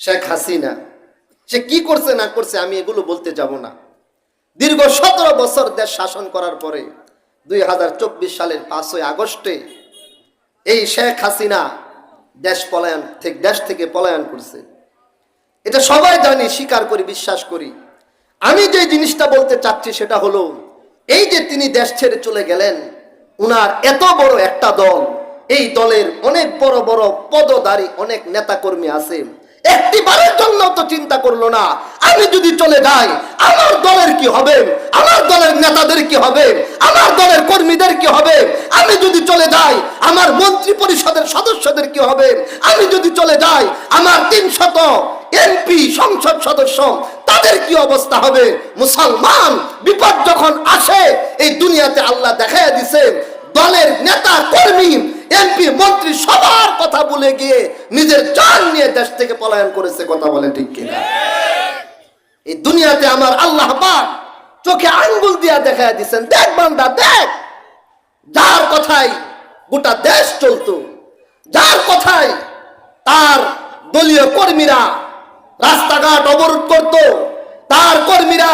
শেখ হাসিনা। সে কি করছে, না করছে, আমি এগুলো বলতে যাব না। দীর্ঘ সতেরো বছর দেশ শাসন করার পরে দুই হাজার চব্বিশ সালের পাঁচই আগস্টে এই শেখ হাসিনা দেশ পলায়ন থেকে, দেশ থেকে পলায়ন করছে। এটা সবাই জানি, স্বীকার করি, বিশ্বাস করি। আমি যে জিনিসটা বলতে চাচ্ছি সেটা হলো, এই যে তিনি দেশ ছেড়ে চলে গেলেন, উনার এত বড় একটা দল, এই দলের অনেক বড় বড় পদধারী, অনেক নেতাকর্মী আছে। একটি বারের জন্য তো চিন্তা করল না। আমি যদি চলে যাই, আমার দলের কি হবে? আমার দলের নেতাদের কি হবে? আমার দলের কর্মীদের কি হবে? আমি যদি চলে যাই, আমার মন্ত্রী পরিষদের সদস্যদের কি হবে? আমি যদি চলে যাই, আমার তিন শত এমপি সংসদ সদস্য, তাদের কি অবস্থা হবে? মুসলমান বিপদ যখন আসে, এই দুনিয়াতে আল্লাহ দেখায় দিছে দলের নেতা কর্মী এমপি, মন্ত্রী সবার কথা বলে গিয়ে নিজের জান নিয়ে দেশ থেকে পলায়ন করেছে, কথা বলে ঠিক কিনা? এই দুনিয়াতে আমার আল্লাহ পাক চোখে আঙ্গুল দিয়া দেখায় দিছেন, দেখ বান্দা, দেখ। যার কথাই গোটা দেশ চলতো, যার কথাই তার দলীয় কর্মীরা রাস্তাঘাট অবরোধ করত, তার কর্মীরা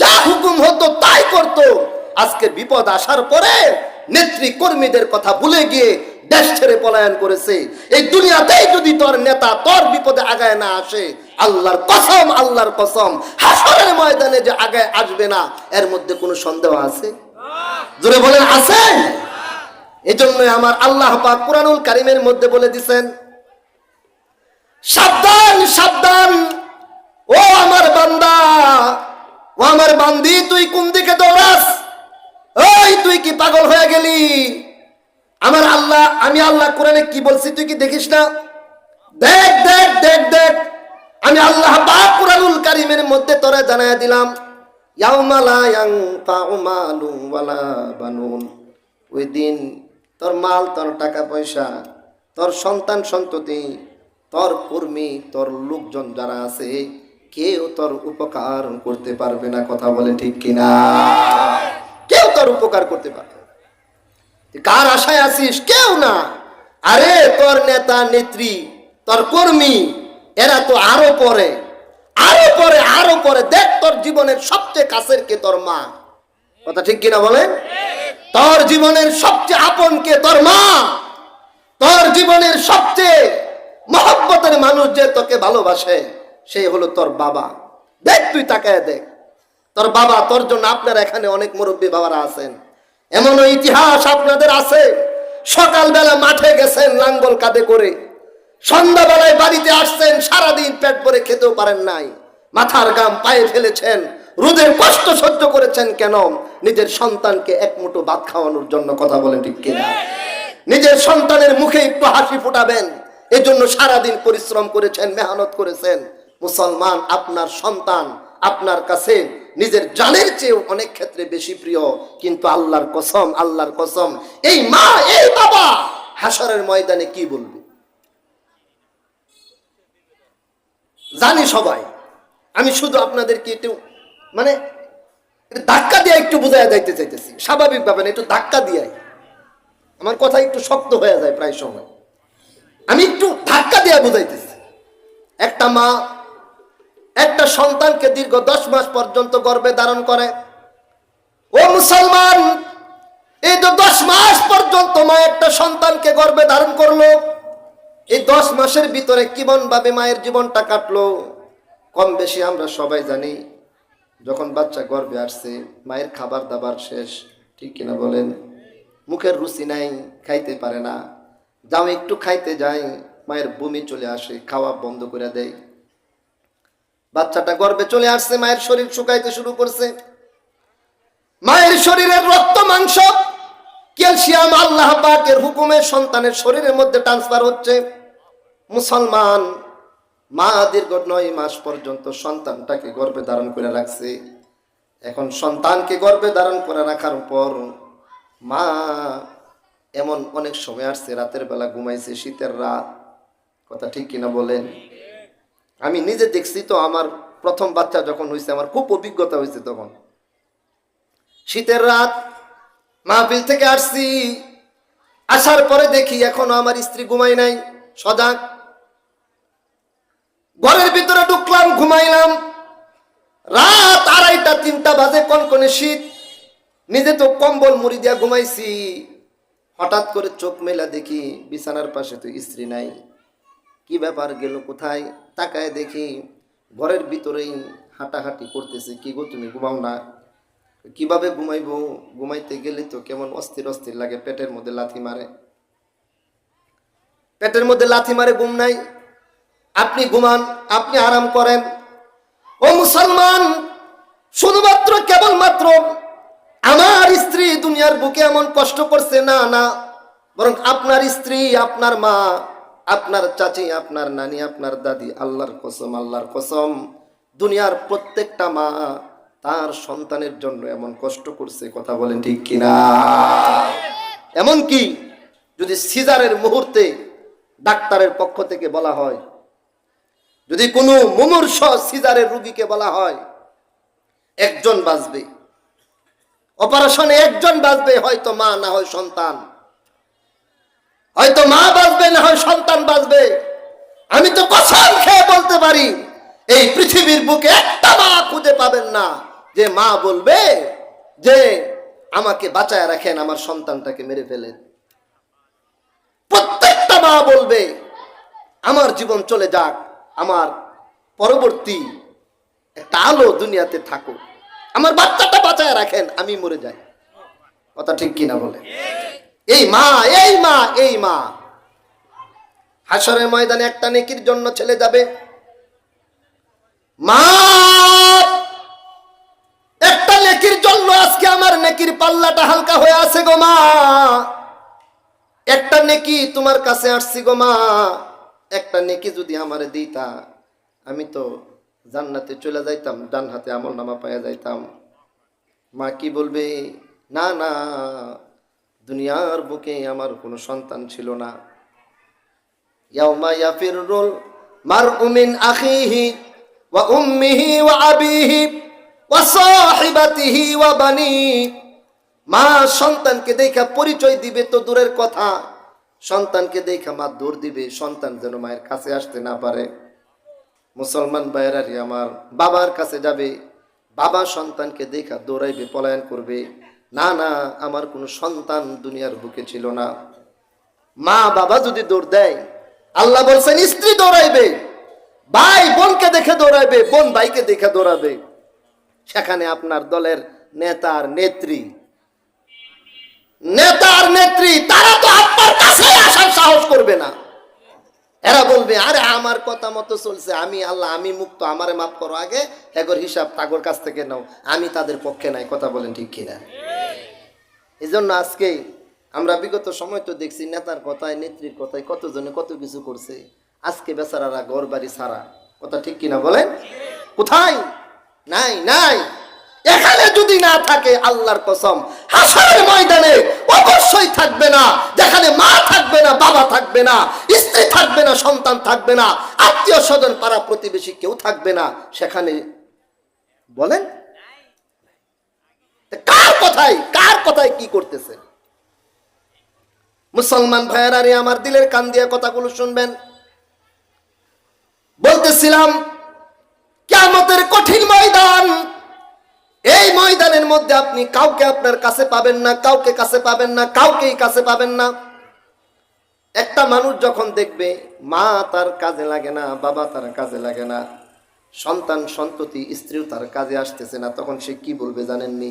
যা হুকুম হতো তাই করত। আজকে বিপদ আসার পরে নেত্রী কর্মীদের কথা ভুলে গিয়ে দেশ ছেড়ে পলায়ন করেছে। এই দুনিয়াতেই যদি তোর নেতা তোর বিপদে আগায় না আসে, আল্লাহর কসম আল্লাহর কসম, হাসরের ময়দানে যে আগায় আসবে না, এর মধ্যে কোনো সন্দেহ আছে? জোরে বলেন, আছে। এই জন্যই আমার আল্লাহ পাক কোরআনুল কারিমের মধ্যে বলে দিছেন, সাবধান সাবধান। ও আমার বান্দা, ও আমার বান্দি, তুই কোন দিকে দৌড়াস? ওই তুই কি পাগল হয়ে গেলি? আমার আল্লাহ, আমি আল্লাহ কোরআনে কি বলছি তুই কি দেখিস না? দেখ দেখ দেখ দেখ। আমি আল্লাহ পাক কোরআনুল কারিমের মধ্যে তোরা জানায় দিলাম ওই দিন তোর মাল, তোর টাকা পয়সা, তোর সন্তান সন্ততি, তোর কর্মী, তোর লোকজন যারা আছে, কেউ তোর উপকার করতে পারবে না, কথা বলে ঠিক কিনা? কেউ তোর উপকার করতে পারবে কার আশায় আছিস? কেউ না। আরে, তোর নেতা, নেত্রী, তোর কর্মী, এরা তো আরও পরে। আরও পরে আরও পরে। দেখ তোর জীবনের সবচেয়ে কাছের কে তোর মা। কথা ঠিক কিনা বলেন তোর জীবনের সবচেয়ে আপন কে তোর মা? তোর জীবনের সবচেয়ে মহব্বতের মানুষ যে তোকে ভালোবাসে সেই হলো তোর বাবা। দেখ, তুই তাকায় দেখ। তোর বাবা, তোর জন্য আপনার এখানে অনেক মুরব্বী বাবারা আছেন। এমনও ইতিহাস আপনাদের আছে। সকালবেলা মাঠে গেছেন লাঙ্গল কাঁধে করে। সন্ধ্যাবেলায় বাড়িতে আসছেন, সারাদিন পেট ভরে খেতেও পারেন নাই। মাথার গাম পায়ে ফেলেছেন। রোদের কষ্ট সহ্য করেছেন কেন? নিজের সন্তানকে এক মুঠো ভাত খাওয়ানোর জন্য কথা বলে ঠিক কিনা? নিজের সন্তানের মুখে একটু হাসি ফোটাবেন। এজন্য সারাদিন পরিশ্রম করেছেন, মেহনত করেছেন। মুসলমান, আপনার সন্তান আপনার কাছে নিজের জানের চেয়েও অনেক ক্ষেত্রে বেশি প্রিয়, কিন্তু আল্লাহর কসম আল্লাহর কসম। এই মা, এই বাবা, হাসরের ময়দানে কি বলবে? জানি সবাই, আমি শুধু আপনাদেরকে একটু মানে ধাক্কা দিয়ে একটু বোঝায় যাইতে চাইতেছি। স্বাভাবিক ভাবে না, একটু ধাক্কা দিয়ে আমার কথা একটু শক্ত হয়ে যায় প্রায় সময়। আমি একটু ধাক্কা দিয়ে বুঝাইতেছি। একটা মা একটা সন্তানকে দীর্ঘ দশ মাস পর্যন্ত গর্বে ধারণ করে। ও মুসলমান, এই তো দশ মাস পর্যন্ত মা একটা সন্তানকে গর্বে ধারণ করল, এই দশ মাসের ভিতরে ভাবে মায়ের জীবনটা কাটলো? কম বেশি আমরা সবাই জানি, যখন বাচ্চা গর্বে আসছে, মায়ের খাবার দাবার শেষ, ঠিক কিনা বলেন? মুখের রুচি নাই, খাইতে পারে না। যাও একটু খাইতে যাই, মায়ের বমি চলে আসে, খাওয়া বন্ধ করে দেয়। বাচ্চাটা গর্বে চলে আসছে, মায়ের শরীর শুকাইতে শুরু করছে। মায়ের শরীরের রক্ত, মাংস, ক্যালসিয়াম আল্লাহ পাকের হুকুমে সন্তানের শরীরের মধ্যে ট্রান্সফার হচ্ছে। মুসলমান, মা দীর্ঘ নয় মাস পর্যন্ত সন্তানটাকে গর্ভে ধারণ করে রাখছে। এখন সন্তানকে গর্ভে ধারণ করে রাখার পর মা এমন অনেক সময় আসছে, রাতের বেলা ঘুমাইছে, শীতের রাত। কথা ঠিক কিনা বলেন? আমি নিজে দেখছি তো আমার প্রথম বাচ্চা যখন হয়েছে আমার খুব অভিজ্ঞতা হয়েছে তখন। শীতের রাত, মাহফিল থেকে আসছি। আসার পরে দেখি এখনও আমার স্ত্রী ঘুমাই নাই, সজাগ। ঘরের ভিতরে ঢুকলাম, ঘুমাইলাম। রাত আড়াইটা, তিনটা বাজে, কনকনে শীত। নিজে তো কম্বল মুড়ি দিয়া ঘুমাইছি। হঠাৎ করে চোখ মেলা দেখি বিছানার পাশে তো স্ত্রী নাই। কি ব্যাপার গেল কোথায়? তাকায় দেখি ঘরের ভিতরেই হাঁটাহাঁটি করতেছে। কি গো তুমি ঘুমাও না? কীভাবে ঘুমাইবো? ঘুমাইতে গেলে তো কেমন অস্থির অস্থির লাগে, পেটের মধ্যে লাথি মারে। পেটের মধ্যে লাথি মারে, ঘুম নাই। আপনি ঘুমান, আপনি আরাম করেন। ও মুসলমান, শুধুমাত্র কেবলমাত্র আমার স্ত্রী দুনিয়ার বুকে এমন কষ্ট করছে? না না। বরং আপনার স্ত্রী, আপনার মা আপনার চাচি, আপনার নানি, আপনার দাদি, আল্লাহর কসম আল্লাহর কসম, দুনিয়ার প্রত্যেকটা মা তার সন্তানের জন্য এমন কষ্ট করছে, কথা বলেন ঠিক কিনা? এমন কি? যদি সিজারের মুহূর্তে ডাক্তারের পক্ষ থেকে বলা হয়, যদি কোনো মুমূর্ষ সিজারের রুগীকে বলা হয়, একজন বাঁচবে, অপারেশনে একজন বাঁচবে, হয়তো মা না হয় সন্তান। হয়তো মা বাঁচবে, না হয় সন্তান বাঁচবে। আমি তো কসম খেয়ে বলতে পারি, এই পৃথিবীর বুকে একটা মা খুঁজে পাবেন না। যে মা বলবে যে, আমাকে বাঁচায় রাখেন, আমার সন্তানটাকে মেরে ফেলেন। প্রত্যেকটা মা বলবে, আমার জীবন চলে যাক, আমার পরবর্তী একটা আলো দুনিয়াতে থাকুক। আমার বাচ্চাটা বাঁচায় রাখেন, আমি মরে যাই। কথা ঠিক কিনা বলে? এই মা এই মা এই মা। হাসরের ময়দানে একটা নেকির জন্য ছেলে যাবে। মা! একটা নেকির জন্য আজকে আমার নেকির পাল্লাটা হালকা হয়ে আছে গো মা। একটা নেকি তোমার কাছে আসছি গো মা। একটা নেকি যদি আমারে দিতা, আমি তো জান্নাতে চলে যাইতাম ডান হাতে আমল নামা পাইয়া যাইতাম। মা কি বলবে? না না। দুনিয়ার বুকে আমার কোনো সন্তান ছিল না। ইয়াউমা ইয়াফিরুল মারউ মিন আখিহি ওয়া উম্মিহি ওয়া আবিহি ওয়া সাহিবাতিহি ওয়া বানি। মা সন্তানকে দেখা পরিচয় দিবে তো দূরের কথা। সন্তানকে দেখা মা দৌড় দিবে, সন্তান যেন মায়ের কাছে আসতে না পারে। মুসলমান বাইরারি আমার, বাবার কাছে যাবে, বাবা সন্তানকে দেখা দৌড়াইবে, পলায়ন করবে। না না, আমার কোনো সন্তান দুনিয়ার বুকে ছিল না। মা, বাবা যদি দৌড় দেয়, আল্লাহ বলছেন, স্ত্রী দৌড়াইবে, ভাই বোনকে দেখে দৌড়াইবে, বোন ভাইকে দেখে দৌড়াবে। সেখানে আপনার দলের নেতার। নেত্রী নেতার নেত্রী, তারা তো আপনার কাছে আসার সাহস করবে না। এরা বলবে, আরে, আমার কথা মতো চলছে, আমি আল্লাহ, আমি মুক্ত, আমারে মাফ করো আগে, এগর হিসাব তাগর কাছ থেকে নাও, আমি তাদের পক্ষে নাই। কথা বলেন ঠিক কিনা? এই জন্য আজকে আমরা বিগত সময় তো দেখছি নেতার কথায়, নেত্রীর কথায় কতজনে কত কিছু করছে। আজকে বেচারারা ঘর বাড়ি ছাড়া। কথা ঠিক কিনা বলেন? কোথায়? নাই নাই। এখানে যদি না থাকে আল্লাহর কসম, হাসরের ময়দানে অবশ্যই থাকবে না। যেখানে মা থাকবে না, বাবা থাকবে না, স্ত্রী থাকবে না, সন্তান থাকবে না, আত্মীয় স্বজন, পাড়া প্রতিবেশী কেউ থাকবে না। সেখানে বলেন? কার কার কথায় কি করতেছে? মুসলমান ভাইয়েরা রে আমার দিলের কান দিয়ে কথাগুলো শুনবেন। বলতেছিলাম কেমতের কঠিন ময়দান। এই ময়দানের মধ্যে আপনি কাউকে আপনার কাছে পাবেন না, কাউকে কাছে পাবেন না, কাউকেই কাছে পাবেন না। একটা মানুষ যখন দেখবে, মা তার কাজে লাগে না, বাবা তার কাজে লাগে না, সন্তান সন্ততি স্ত্রীও তার কাজে আসতেছে না, তখন সে কি বলবে জানেননি?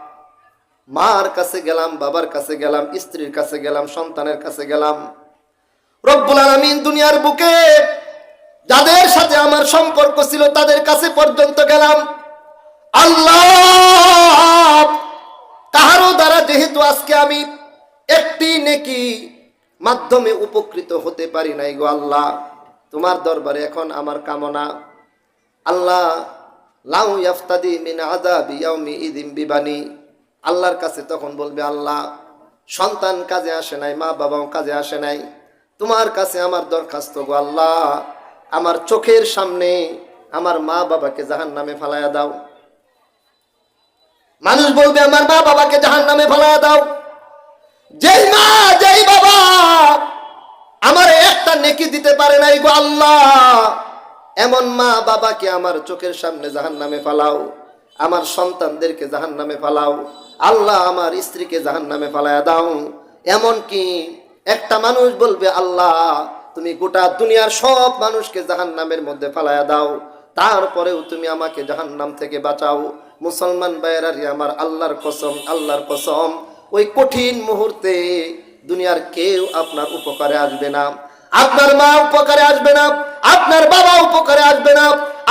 মার কাছে গেলাম, বাবার কাছে গেলাম, স্ত্রীর কাছে গেলাম, সন্তানের কাছে গেলাম। রব্বুল আলামিন দুনিয়ার বুকে যাদের সাথে আমার সম্পর্ক ছিল তাদের কাছে পর্যন্ত গেলাম। আল্লাহ কাহারও দ্বারা যেহেতু আজকে আমি একটি নেকি মাধ্যমে উপকৃত হতে পারি নাই গো আল্লাহ, তোমার দরবারে এখন আমার কামনা। আল্লাহ, লাউ ইয়াফতাদি মিন আযাবি ইয়াউমি ইদিম বিবানি। আল্লাহর কাছে তখন বলবে, আল্লাহ, সন্তান কাজে আসে নাই, মা বাবাও কাজে আসে নাই। তোমার কাছে আমার দরখাস্ত গো, আল্লাহ, আমার চোখের সামনে আমার মা বাবাকে জাহান নামে ফালাইয়া দাও। মানুষ বলবে, আমার মা বাবাকে জাহান নামে ফালাইয়া দাও। যেই মা, যেই বাবা আমার একটা নেকি দিতে পারে নাই গো, আল্লাহ, এমন মা বাবাকে আমার চোখের সামনে জাহান নামে ফালাও। আমার সন্তানদেরকে জাহান নামে ফালাও। আল্লাহ আমার স্ত্রীকে জাহান নামে ফালাইয়া দাও। এমন কি একটা মানুষ বলবে, আল্লাহ, তুমি গোটা দুনিয়ার সব মানুষকে জাহান নামের মধ্যে ফালাইয়া দাও। তারপরেও তুমি আমাকে জাহান নাম থেকে বাঁচাও। মুসলমান বাইরারি আমার আল্লাহর কসম আল্লাহর কসম। ওই কঠিন মুহূর্তে দুনিয়ার কেউ আপনার উপকারে আসবে না। আপনার মা উপকারে আসবে না, আপনার বাবা উপকারে আসবে না,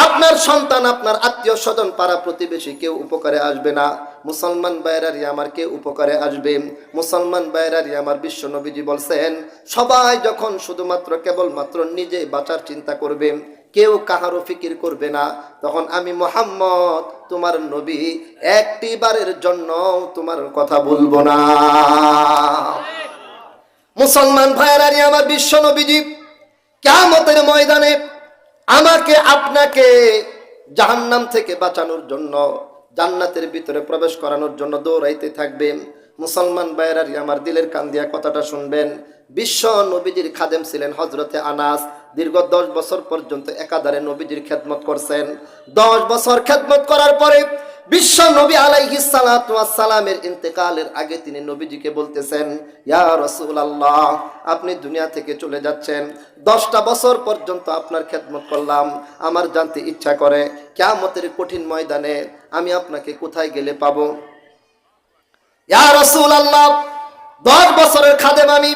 আপনার সন্তান, আপনার আত্মীয় স্বজন, পাড়া প্রতিবেশী কেউ উপকারে আসবে না। মুসলমান বাইরারি আমার কেউ উপকারে আসবে। মুসলমান বাইরারি আমার বিশ্ব নবীজি বলছেন, সবাই যখন শুধুমাত্র কেবলমাত্র নিজে বাঁচার চিন্তা করবে, কেউ কাহারও ফিকির করবে না, তখন আমি মোহাম্মদ, তোমার নবী একটি বারের জন্য তোমার কথা বলব না। মুসলমান ভাইয়েরানি আমার বিশ্ব নবীজি কেমতের ময়দানে আমাকে, আপনাকে জাহান্নাম থেকে বাঁচানোর জন্য, জান্নাতের ভিতরে প্রবেশ করানোর জন্য দৌড়াইতে থাকবেন। মুসলমান ভাইয়েরারি আমার দিলের কান দিয়া কথাটা শুনবেন। বিশ্ব নবীজির খাদেম ছিলেন হজরতে আনাস। দীর্ঘ দশ বছর পর্যন্ত একাধারে নবীজির খেদমত করছেন। দশ বছর খেদমত করার পরে বিশ্ব নবী আলাইহি সালামের ইন্তেকালের আগে তিনি নবীজিকে বলতেছেন, ইয়া রাসূলুল্লাহ, আপনি দুনিয়া থেকে চলে যাচ্ছেন। দশটা বছর পর্যন্ত আপনার খেদমত করলাম। আমার জানতে ইচ্ছা করে কিয়ামতের কঠিন ময়দানে আমি আপনাকে কোথায় গেলে পাব? ইয়া রাসূলুল্লাহ, দশ বছরের খাদেম আমি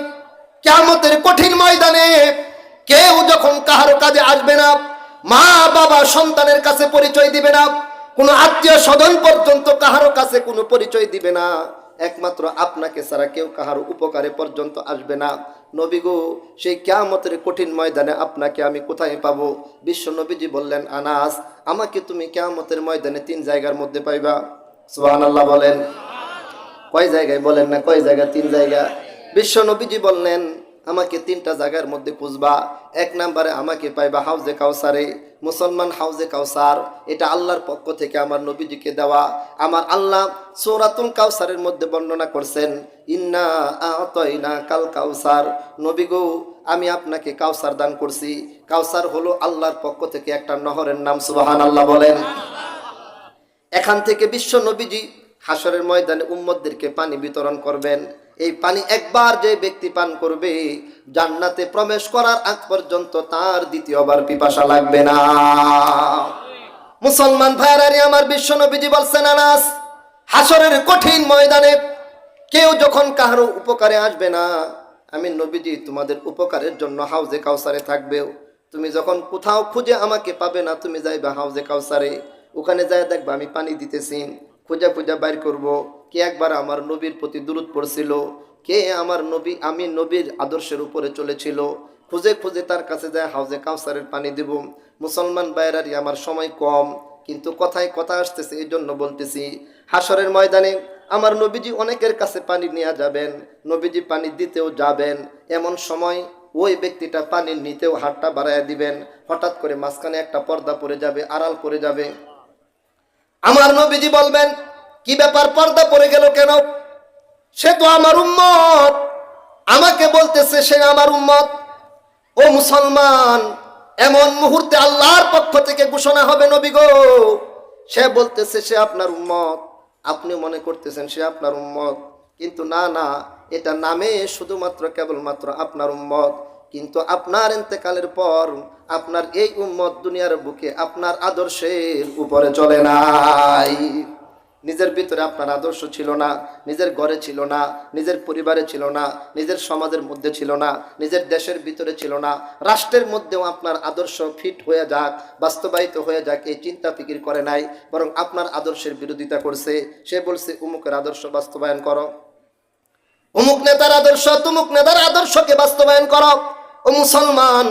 কিয়ামতের কঠিন ময়দানে কেউ যখন কাহারো কাজে আসবে না মা বাবা সন্তানের কাছে পরিচয় দিবে না কোনো আত্মীয় স্বজন পর্যন্ত কাহারো কাছে কোনো পরিচয় দিবে না। একমাত্র আপনাকে ছাড়া কেউ কাহার উপকারে পর্যন্ত আসবে না। নবী গো, সেই কেয়ামতের কঠিন ময়দানে আপনাকে আমি কোথায় পাবো? বিশ্ব নবীজি বললেন, আনাস, আমাকে তুমি কেয়ামতের ময়দানে তিন জায়গার মধ্যে পাইবা। সোহান আল্লাহ বলেন। কয় জায়গায় বলেন না, কয় জায়গা? তিন জায়গা। বিশ্ব নবীজি বললেন আমাকে তিনটা জায়গার মধ্যে খুঁজবা। এক নাম্বারে আমাকে পাইবা হাউজে কাউসারে, মুসলমান হাউজে কাউসার। এটা আল্লাহর পক্ষ থেকে আমার নবীজিকে দেওয়া। আমার আল্লাহ সৌরাতুল কাউসারের মধ্যে বর্ণনা করছেন, ইন্না আতইনা কাল কাউসার। নবী গো, আমি আপনাকে কাউসার দান করছি। কাউসার হলো আল্লাহর পক্ষ থেকে একটা নহরের নাম সুবাহান আল্লাহ বলেন। এখান থেকে বিশ্ব নবীজি হাসরের ময়দানে উম্মদদেরকে পানি বিতরণ করবেন। এই পানি একবার যে ব্যক্তি পান করবে, জান্নাতে প্রবেশ করার আগ পর্যন্ত তার দ্বিতীয়বার পিপাসা লাগবে না। মুসলমান ভাইয়ারি আমার বিশ্ব নবীজি বলছেন, আনাস হাসরের কঠিন ময়দানে কেউ যখন কাহারও উপকারে আসবে না, আমি নবীজি তোমাদের উপকারের জন্য হাউজে কাউসারে থাকবেও। তুমি যখন কোথাও খুঁজে আমাকে পাবে না, তুমি যাইবা হাউজে কাউসারে। ওখানে যাই দেখবা আমি পানি দিতেছি, খুঁজা খুঁজা বাইর করব। কে একবার আমার নবীর প্রতি দূরত পড়ছিল? কে আমার নবী, আমি নবীর আদর্শের উপরে চলেছিল? খুঁজে খুঁজে তার কাছে যায় হাউজে কাউসারের পানি দেব। মুসলমান বাইরারি আমার সময় কম। কিন্তু কথায় কথা আসতেছে এই জন্য বলতেছি হাসরের ময়দানে আমার নবীজি অনেকের কাছে পানি নিয়ে যাবেন, নবীজি পানি দিতেও যাবেন। এমন সময় ওই ব্যক্তিটা পানি নিতেও হাতটা বাড়াইয়া দিবেন। হঠাৎ করে মাঝখানে একটা পর্দা পড়ে যাবে, আড়াল পড়ে যাবে। আমার নবীজি বলবেন কি ব্যাপার, পর্দা পড়ে গেল কেন? সে তো আমার উম্মত। আমাকে বলতেছে সে আমার উম্মত। ও মুসলমান, এমন মুহূর্তে আল্লাহর পক্ষ থেকে ঘোষণা হবে নবী গো। সে বলতেছে সে আপনার উম্মত। আপনি মনে করতেছেন সে আপনার উম্মত। কিন্তু না না, এটা নামে শুধুমাত্র কেবলমাত্র আপনার উম্মত। কিন্তু আপনার ইন্তেকালের পর আপনার এই উম্মত দুনিয়ার বুকে আপনার আদর্শের উপরে চলে নাই। নিজের ভিতরে আপনার আদর্শ ছিল না, নিজের ঘরে ছিল না, নিজের পরিবারে ছিল না, নিজের সমাজের মধ্যে ছিল না, নিজের দেশের ভিতরে ছিল না। রাষ্ট্রের মধ্যেও আপনার আদর্শ ফিট হয়ে যাক, বাস্তবায়িত হয়ে যাক, এই চিন্তা ফিকির করে নাই, বরং আপনার আদর্শের বিরোধিতা করছে। সে বলছে, উমুকের আদর্শ বাস্তবায়ন করো। অমুক নেতার আদর্শ, তুমুক নেতার আদর্শকে বাস্তবায়ন করো। ও মুসলমান,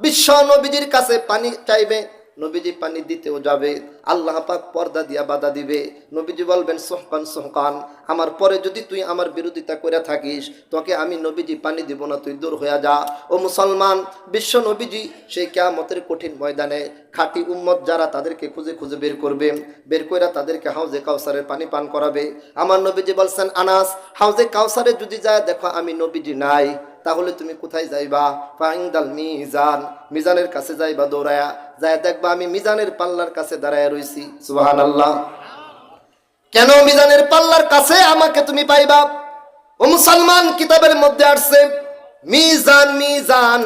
বিশ্ব নবীজির কাছে পানি চাইবে। নবীজি পানি দিতেও যাবে, আল্লাহ পাক পর্দা দিয়া বাধা দিবে। নবীজি বলবেন সোহকান সোহকান, আমার পরে যদি তুই আমার বিরোধিতা করে থাকিস, তোকে আমি নবীজি পানি দিব না, তুই দূর হয়ে যা। ও মুসলমান, বিশ্ব নবীজি সেই কেয়ামতের কঠিন ময়দানে খাঁটি উম্মত যারা তাদেরকে খুঁজে খুঁজে বের করবে, বের করে তাদেরকে হাউজে কাউসারের পানি পান করাবে। আমার নবীজি বলছেন, আনাস, হাউজে কাউসারে যদি যায়, দেখো আমি নবীজি নাই, তাহলে তুমি কোথায় যাইবা? ফাইন্দাল মিজান, মিজানের কাছে যাইবা দৌড়ায়া। যায় দেখবা আমি মিজানের পাল্লার কাছে দাঁড়ায় রইছি। সুবাহান আল্লাহ কেন মিজানের পাল্লার কাছে আমাকে তুমি পাইবা? ও মুসলমান কিতাবের মধ্যে আসছে মিজান মিজান।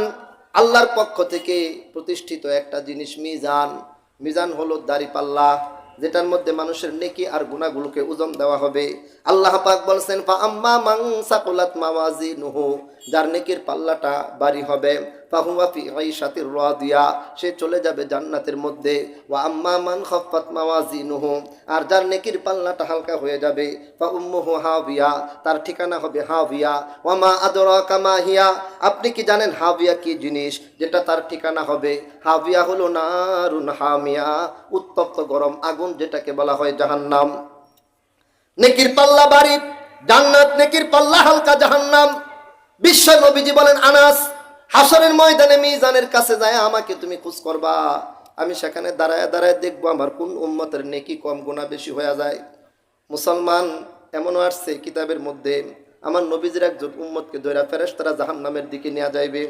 আল্লাহর পক্ষ থেকে প্রতিষ্ঠিত একটা জিনিস মিজান। মিজান হলো দাড়ি পাল্লা যেটার মধ্যে মানুষের নেকি আর গুণাগুলোকে ওজন দেওয়া হবে। আল্লাহ পাক বলছেন ফা আম্মা মাং সাকুলাত মাওয়াজিনুহু। যার নেকির পাল্লাটা বাড়ি হবে। ফাহুয়া ফি আইশাতির রাদিয়া, সে চলে যাবে জান্নাতের মধ্যে। ওয়া আম্মা মান খাফফাত মাওয়াজিনুহু, আর যার নেকির পাল্লাটা হালকা হয়ে যাবে, ফা উম্মুহু তার ঠিকানা হবে হাবিয়া ওয়া মা আদরাকা হিয়া, আপনি কি জানেন হাবিয়া কি জিনিস? যেটা তার ঠিকানা হবে। হাবিয়া হলো নারুন হামিয়া, উত্তপ্ত গরম আগুন যেটাকে বলা হয় জাহান্নাম। নেকির পাল্লা বাড়ি, জান্নাত নেকির পাল্লা হালকা জাহান্নাম। বিশ্ব নবীজি বলেন, আনাস হাসরের ময়দানে মিজানের কাছে যায়, আমাকে তুমি খোঁজ করবা। আমি সেখানে দাঁড়ায় দাঁড়ায় দেখব আমার কোন উম্মতের নেকি কম গুণা বেশি হয়ে যায়। মুসলমান এমনও আসছে কিতাবের মধ্যে, আমার নবীজির একজন উম্মতকে ধৈরা ফেরেস তারা জাহান নামের দিকে নেওয়া যাইবে।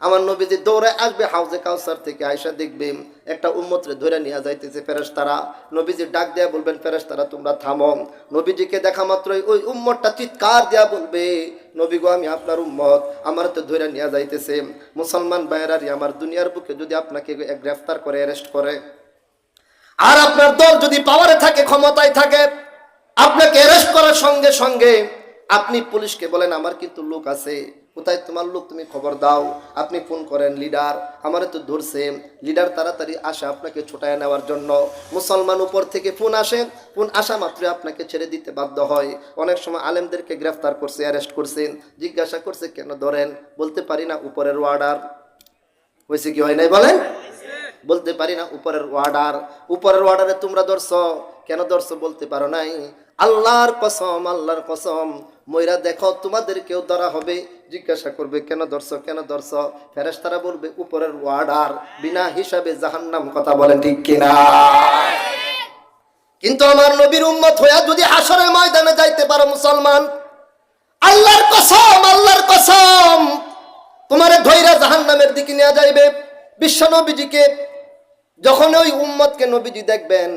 আমার নবীজি দৌড়ে আসবে, হাউজে কাউসার থেকে আয়সা দেখবে একটা উম্মতরে ধরে নিয়ে যাইতেছে ফেরেস তারা নবীজি ডাক দেয়া বলবেন ফেরেস তারা তোমরা থামো। নবীজিকে দেখা মাত্রই ওই উম্মতটা চিৎকার দেয়া বলবে, নবী গো, আমি আপনার উম্মত, আমার তো ধরে নিয়ে যাইতেছে। মুসলমান বাইরারি আমার দুনিয়ার বুকে যদি আপনাকে গ্রেফতার করে, অ্যারেস্ট করে। আর আপনার দল যদি পাওয়ারে থাকে, ক্ষমতায় থাকে, আপনাকে অ্যারেস্ট করার সঙ্গে সঙ্গে আপনি পুলিশকে বলেন, আমার কিন্তু লোক আছে। কোথায় তোমার লোক তুমি খবর দাও? আপনি ফোন করেন লিডার আমারে তো ধরছে। লিডার তাড়াতাড়ি আসে আপনাকে ছোটায় নেওয়ার জন্য। মুসলমান উপর থেকে ফোন আসে ফোন আসা মাত্রই আপনাকে ছেড়ে দিতে বাধ্য হয়। অনেক সময় আলেমদেরকে গ্রেফতার করছে অ্যারেস্ট করছেন জিজ্ঞাসা করছে, কেন ধরেন? বলতে পারি না, উপরের ওয়ার্ডার হয়েছে কি, হয় নাই বলেন? বলতে পারি না, উপরের ওয়ার্ডার উপরের ওয়ার্ডারে তোমরা ধরছ। কেন ধরছ বলতে পারো নাই? আল্লাহর কসম আল্লাহর কসম। ময়রা দেখো তোমাদের কেউ ধরা হবে। জিজ্ঞাসা করবে, কেন ধরছ কেন ধরছ? ফেরেশতারা বলবে, উপরের ওয়ার্ডার বিনা হিসাবে জাহান্নাম কথা বলেন ঠিক কিনা? কিন্তু আমার নবীর উম্মত হইয়া যদি হাসরের ময়দানে যাইতে পারো মুসলমান, আল্লাহর কসম আল্লাহর কসম, তোমারে ধৈরা জাহান নামের দিকে নেওয়া যাইবে। বিশ্ব নবীজিকে যখন ওই উম্মতকে নবীজি দেখবেন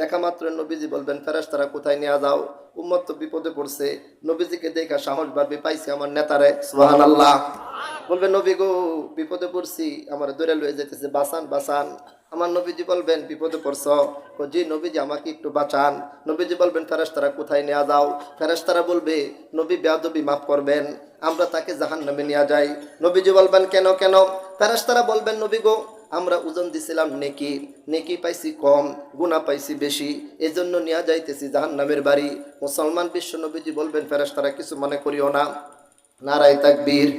দেখা মাত্র নবীজি বলবেন ফেরাস তারা কোথায় নিয়ে যাও? উম্মত তো বিপদে পড়ছে। নবীজিকে দেখা সাহস বাড়বে, পাইছি আমার নেতারে। সুহান আল্লাহ বলবে, নবী গো, বিপদে পড়ছি, আমার দৌড়ে লয়ে যেতেছে বাসান বাসান আমার নবীজি বলবেন, বিপদে পড়ছ? জি, নবীজি, আমাকে একটু বাঁচান। নবীজি বলবেন, ফেরেশতারা কোথায় নেওয়া যাও? ফেরেশতারা বলবে, নবী বেয়াদবি মাফ করবেন, আমরা তাকে জাহান নামে নিয়ে যাই। নবীজি বলবেন, কেন কেন? ফেরেশতারা বলবেন, নবী গো আমরা ওজন দিছিলাম নেকি নেকি পাইছি কম গুণা পাইছি বেশি, এজন্য নিয়ে যাইতেছি জাহান নামের বাড়ি। মুসলমান বিশ্ব নবীজি বলবেন, ফেরেশতারা কিছু মনে করিও না। নারায় তাকবীর।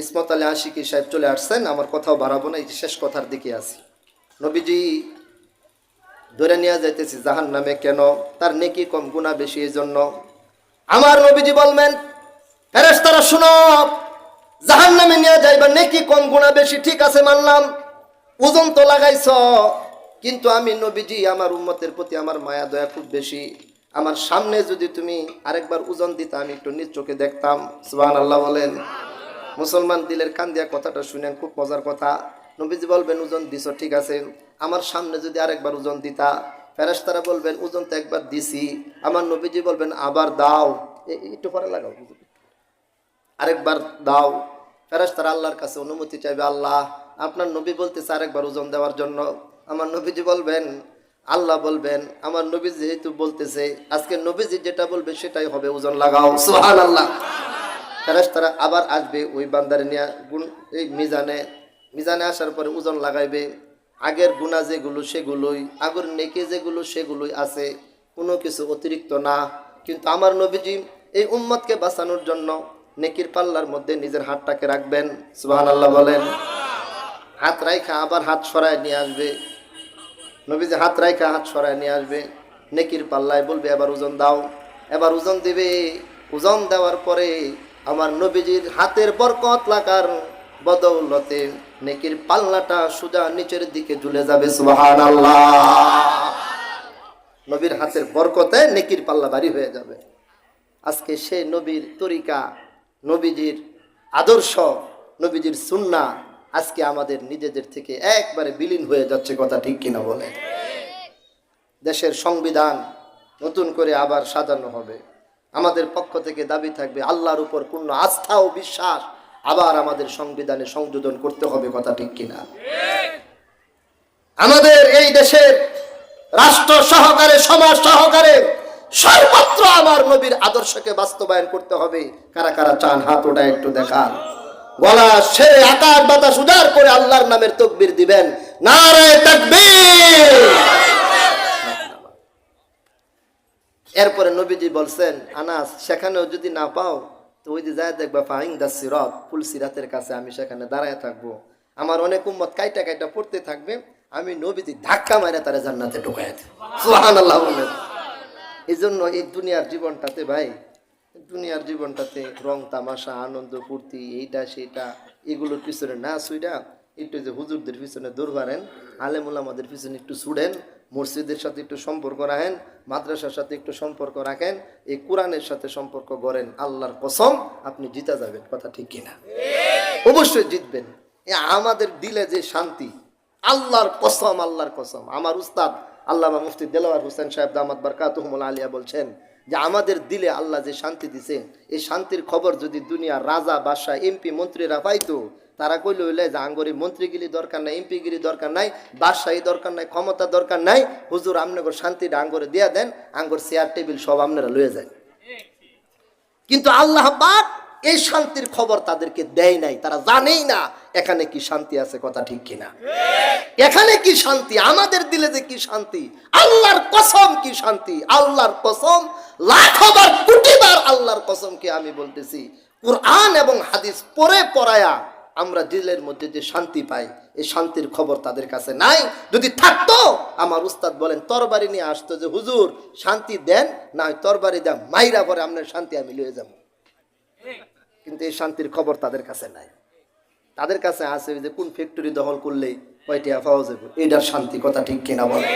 ইসমত আলী আশিকি সাহেব চলে আসছেন, আমার কথাও বাড়াবো না, এই শেষ কথার দিকে আছি। নবীজি ধরে নিয়ে যাইতেছি জাহান নামে কেন? তার নেকি কম গুণা বেশি এই জন্য আমার নবীজি বলবেন, ফেরেশতারা শুনো। জাহান নামে নিয়ে যাইবা, নেকি কম গুণা বেশি? ঠিক আছে, মানলাম। ওজন তো লাগাইছ। কিন্তু আমি নবীজি, আমার উম্মতের প্রতি আমার মায়া, দয়া খুব বেশি। আমার সামনে যদি তুমি আরেকবার ওজন দিতা, আমি একটু নিজ চোখে দেখতাম। সুবহান আল্লাহ বলেন। মুসলমান দিলের কান দিয়া কথাটা শুনেন, খুব মজার কথা। নবীজি বলবেন, ওজন দিছ, ঠিক আছে। আমার সামনে যদি আরেকবার ওজন দিতা, ফেরেশতারা বলবেন, ওজন তো একবার দিছি। আমার নবীজি বলবেন, আবার দাও। একটু পরে লাগাও আরেকবার দাও। ফেরেশতারা আল্লাহর কাছে অনুমতি চাইবে, আল্লাহ, আপনার নবী বলতেছে আরেকবার ওজন দেওয়ার জন্য। আমার নবীজি বলবেন, আল্লাহ বলবেন, আমার নবী যেহেতু বলতেছে, আজকে নবীজি যেটা বলবে সেটাই হবে, ওজন লাগাও। সুহান আল্লাহ ফেরেশতারা আবার আসবে ওই বান্দারে নিয়ে, গুণ এই মিজানে মিজানে আসার পরে ওজন লাগাইবে। আগের গুণা যেগুলো সেগুলোই, আগের নেকে যেগুলো সেগুলোই আছে, কোনো কিছু অতিরিক্ত না। কিন্তু আমার নবীজি এই উম্মতকে বাঁচানোর জন্য নেকির পাল্লার মধ্যে নিজের হাতটাকে রাখবেন সুবহান আল্লাহ বলেন। হাত রাইখা আবার হাত সরায় নিয়ে আসবে। নবীজি হাত রাইখা, হাত সরায় নিয়ে আসবে। নেকির পাল্লায় বলবে, এবার ওজন দাও। এবার ওজন দেবে। ওজন দেওয়ার পরে আমার নবীজির হাতের বরকত লাগার বদৌলতে নেকির পাল্লাটা সোজা নিচের দিকে ঝুলে যাবে, সুবহানাল্লাহ। নবীর হাতের বরকতে নেকির পাল্লা বাড়ি হয়ে যাবে। আজকে সে নবীর তরিকা নবীজির আদর্শ, নবীজির সুন্না আজকে আমাদের নিজেদের থেকে একবারে বিলীন হয়ে যাচ্ছে কথা ঠিক কিনা বলে দেশের সংবিধান নতুন করে আবার সাজানো হবে। আমাদের পক্ষ থেকে দাবি থাকবে, আল্লাহর উপর পূর্ণ আস্থা ও বিশ্বাস আবার আমাদের সংবিধানে সংযোজন করতে হবে কথা ঠিক কিনা। আমাদের এই দেশের রাষ্ট্র সহকারে, সমাজ সহকারে সর্বত্র আমার নবীর আদর্শকে বাস্তবায়ন করতে হবে। কারা কারা চান হাত ওটা একটু দেখান। গলা সে আকাশ বাতাস উজাড় করে আল্লাহর নামের তকবির দিবেন। নারে তাকবীর। এরপরে নবীজি বলছেন, আনাস, সেখানেও যদি না পাও, তো ওই যে যায় দেখবা ফাহিং দা সিরত, ফুল সিরাতের কাছে আমি সেখানে দাঁড়ায় থাকব। আমার অনেক উম্মত কাইটা কাইটা পড়তে থাকবে, আমি নবীজি ধাক্কা মারে তারা জান্নাতে ঢুকাই দেব। সুবহানাল্লাহ বলেন এই জন্য এই দুনিয়ার জীবনটাতে ভাই, দুনিয়ার জীবনটাতে রং, তামাশা, আনন্দ, ফুর্তি, এইটা, সেইটা, এগুলোর পিছনে না সুইটা একটু যে হুজুরদের পিছনে দৌড় মারেন আলেমুল আমাদের পিছনে একটু ছুড়েন, মসজিদের সাথে একটু সম্পর্ক রাখেন, মাদ্রাসার সাথে একটু সম্পর্ক রাখেন, এই কোরআনের সাথে সম্পর্ক গড়েন, আল্লাহর কসম আপনি জিতা যাবেন, কথা ঠিক কিনা? অবশ্যই জিতবেন। আমাদের দিলে যে শান্তি, আল্লাহর কসম আল্লাহর কসম। আমার উস্তাদ আল্লামা মুফতি দেলোয়ার হোসেন সাহেব দামাত বারকাতুহমুল আলিয়া বলছেন যে আমাদের দিলে আল্লাহ যে শান্তি দিছে, এই শান্তির খবর যদি দুনিয়ার রাজা, বাদশাহ, এমপি, মন্ত্রীরা পাইতো, তারা কইল হইলে যে আঙ্গরি মন্ত্রীগিরি দরকার নাই, এমপিগিরি দরকার নাই, বাদশাহী দরকার নাই, ক্ষমতা দরকার নাই, হুজুর আমনগর শান্তিটা আঙ্গরে দিয়া দেন, আঙ্গর চেয়ার টেবিল সব আপনারা লয়ে যায়। কিন্তু আল্লাহ পাক এই শান্তির খবর তাদেরকে দেয় নাই, তারা জানেই না এখানে কি শান্তি আছে কথা ঠিক কিনা? এখানে কি শান্তি? আমাদের দিলে যে কি শান্তি? আল্লাহর কসম কি শান্তি? আল্লাহর কসম, লাখবার, কোটিবার আল্লাহর কসমকে আমি বলতেছি। কোরআন এবং হাদিস পড়ে পড়ায়া আমরা দিলের মধ্যে যে শান্তি পাই এই শান্তির খবর তাদের কাছে নাই। যদি থাকতো, আমার উস্তাদ বলেন, তরবারি নিয়ে আসতো যে, হুজুর, শান্তি দেন না তরবারি দেন, মাইরা পরে আপনার শান্তি আমি লয়ে যাব। কিন্তু এই শান্তির খবর তাদের কাছে নাই। তাদের কাছে আছে যে কোন ফ্যাক্টরি দখল করলেই কয়টি পাওয়া যাবে? এটার শান্তি, কথা ঠিক কিনা বলে?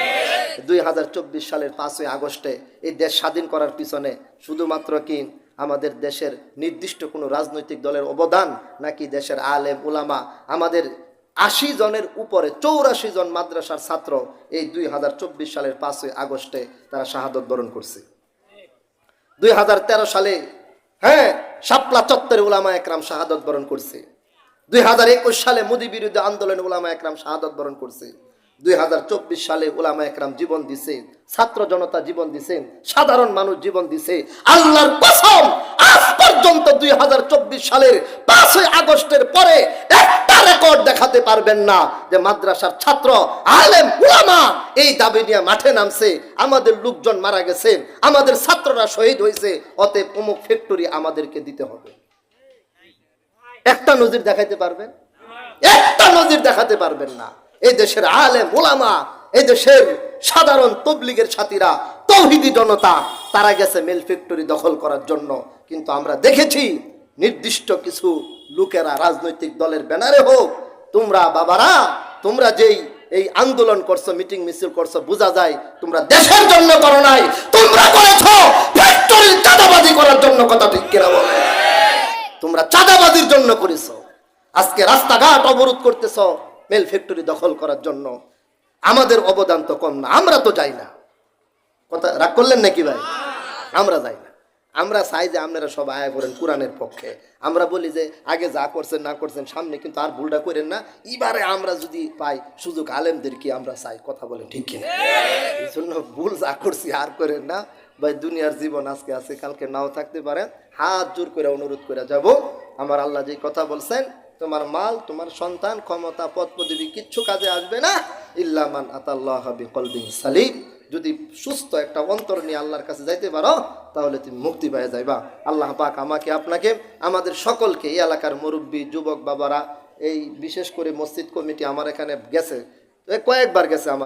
দুই হাজার চব্বিশ সালের পাঁচই আগস্টে এই দেশ স্বাধীন করার পিছনে শুধুমাত্র কি আমাদের দেশের নির্দিষ্ট কোনো রাজনৈতিক দলের অবদান, নাকি দেশের আলেম, উলামা, আমাদের আশি জনের উপরে চৌরাশি জন মাদ্রাসার ছাত্র এই দুই হাজার চব্বিশ সালের পাঁচই আগস্টে তারা শাহাদত বরণ করছে? দুই হাজার তেরো সালে হ্যাঁ শাপলা চত্বরে উলামা একরাম শাহাদত বরণ করছে। দুই হাজার একুশ সালে মোদী বিরুদ্ধে আন্দোলনে উলামা একরাম শাহাদত বরণ করছে। দুই হাজার চব্বিশ সালে উলামা একরাম জীবন দিছে। ছাত্র জনতা জীবন দিছে। সাধারণ মানুষ জীবন দিছে। আল্লাহর কসম, আজ পর্যন্ত দুই হাজার চব্বিশ সালের পাঁচই আগস্টের পরে একটা রেকর্ড দেখাতে পারবেন না যে মাদ্রাসার ছাত্র, আলেম, উলামা এই দাবি নিয়ে মাঠে নামছে। আমাদের লোকজন মারা গেছে। আমাদের ছাত্ররা শহীদ হয়েছে। অতএব অমুক ফ্যাক্টরি আমাদেরকে দিতে হবে। একটা নজির দেখাইতে পারবেন? একটা নজির দেখাতে পারবেন না। এই দেশের আলে ওলামা এই দেশের সাধারণ তবলিগের সাথীরা, তৌহিদি জনতা, তারা গেছে মেল ফ্যাক্টরি দখল করার জন্য। কিন্তু আমরা দেখেছি, নির্দিষ্ট কিছু লোকেরা, রাজনৈতিক দলের ব্যানারে হোক, তোমরা বাবারা, তোমরা যেই এই আন্দোলন করছ, মিটিং মিছিল করছ, বোঝা যায় তোমরা দেশের জন্য করো নাই। তোমরা করেছ, ফ্যাক্টরির করার জন্য কথা ঠিক কিনা বলে। তোমরা চাঁদাবাজির জন্য করেছ। আজকে রাস্তাঘাট অবরোধ করতেছ, মেল ফ্যাক্টরি দখল করার জন্য। আমাদের অবদান তো কম না, আমরা তো যাই না। কথা, রাগ করলেন নাকি ভাই? আমরা যাই না। আমরা চাই যে আপনারা সব আয়া করেন কোরআনের পক্ষে। আমরা বলি যে আগে যা করছেন, না করছেন, সামনে কিন্তু আর ভুলটা করেন না। এবারে আমরা যদি পাই, সুযোগ আলেমদেরকে আমরা চাই। কথা বলেন ঠিক কিনা? এই জন্য ভুল যা করছি আর করেন না। ভাই, দুনিয়ার জীবন আজকে আছে, কালকে নাও থাকতে পারেন হাত জোর করে অনুরোধ করে যাব। আমার আল্লাহ যে কথা বলছেন, তোমার মাল, তোমার সন্তান, ক্ষমতা পদ পদবি কিচ্ছু কাজে আসবে না। ইল্লামান আতাল্লাহ বিকলবিন সালিম। যদি সুস্থ একটা অন্তর নিয়ে আল্লাহর কাছে যাইতে পারো, তাহলে তুমি মুক্তি পেয়ে যাইবা। আল্লাহ পাক আমাকে, আপনাকে, আমাদের সকলকে, এই এলাকার মুরব্বী, যুবক, বাবারা, এই বিশেষ করে মসজিদ কমিটি আমার এখানে গেছে। কয়েকবার গেছে আমার।